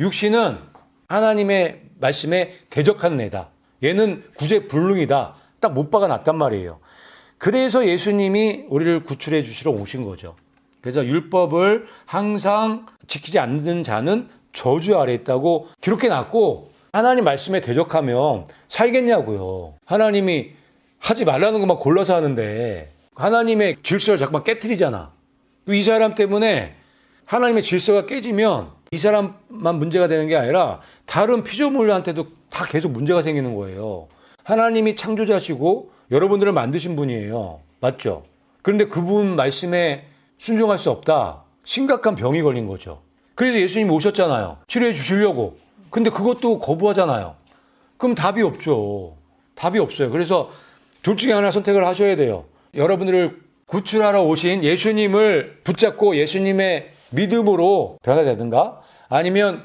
육신은 하나님의 말씀에 대적하는 애다. 얘는 구제불능이다. 딱 못 박아 놨단 말이에요. 그래서 예수님이 우리를 구출해 주시러 오신 거죠. 그래서 율법을 항상 지키지 않는 자는 저주 아래 있다고 기록해 놨고 하나님 말씀에 대적하면 살겠냐고요. 하나님이 하지 말라는 것만 골라서 하는데 하나님의 질서를 자꾸만 깨뜨리잖아. 이 사람 때문에 하나님의 질서가 깨지면 이 사람만 문제가 되는 게 아니라 다른 피조물한테도 다 계속 문제가 생기는 거예요. 하나님이 창조자시고 여러분들을 만드신 분이에요. 맞죠? 그런데 그분 말씀에 순종할 수 없다. 심각한 병이 걸린 거죠. 그래서 예수님이 오셨잖아요. 치료해 주시려고. 근데 그것도 거부하잖아요. 그럼 답이 없죠. 답이 없어요. 그래서 둘 중에 하나 선택을 하셔야 돼요. 여러분들을 구출하러 오신 예수님을 붙잡고 예수님의 믿음으로 변화되든가? 아니면